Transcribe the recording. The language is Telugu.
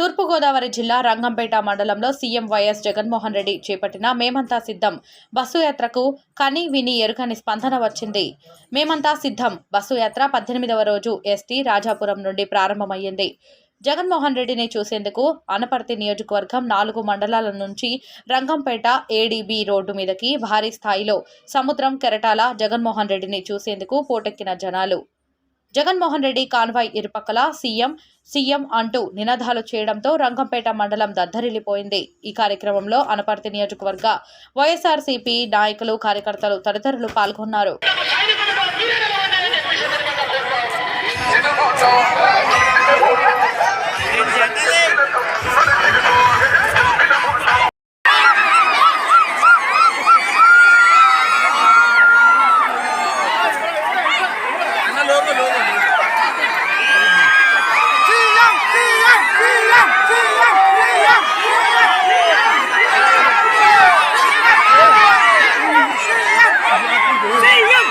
తూర్పుగోదావరి జిల్లా రంగంపేట మండలంలో సీఎం వైఎస్ జగన్మోహన్ రెడ్డి చేపట్టిన మేమంతా సిద్ధం బస్సు యాత్రకు కని విని ఎరుకని స్పందన వచ్చింది. మేమంతా సిద్ధం బస్సు యాత్ర పద్దెనిమిదవ రోజు ఎస్టీ రాజాపురం నుండి ప్రారంభమయ్యింది. జగన్మోహన్ రెడ్డిని చూసేందుకు అనపర్తి నియోజకవర్గం నాలుగు మండలాల నుంచి రంగంపేట ఏడీబీ రోడ్డు మీదకి భారీ స్థాయిలో సముద్రం కెరటాల జగన్మోహన్ రెడ్డిని చూసేందుకు పోటెక్కిన జనాలు. జగన్మోహన్ రెడ్డి కాన్వాయ్ ఇరుపక్కల సీఎం సీఎం అంటూ నినాదాలు చేయడంతో రంగంపేట మండలం దద్దరిల్లిపోయింది. ఈ కార్యక్రమంలో అనపర్తి నియోజకవర్గ వైఎస్ఆర్సీపీ నాయకులు కార్యకర్తలు తదితరులు పాల్గొన్నారు.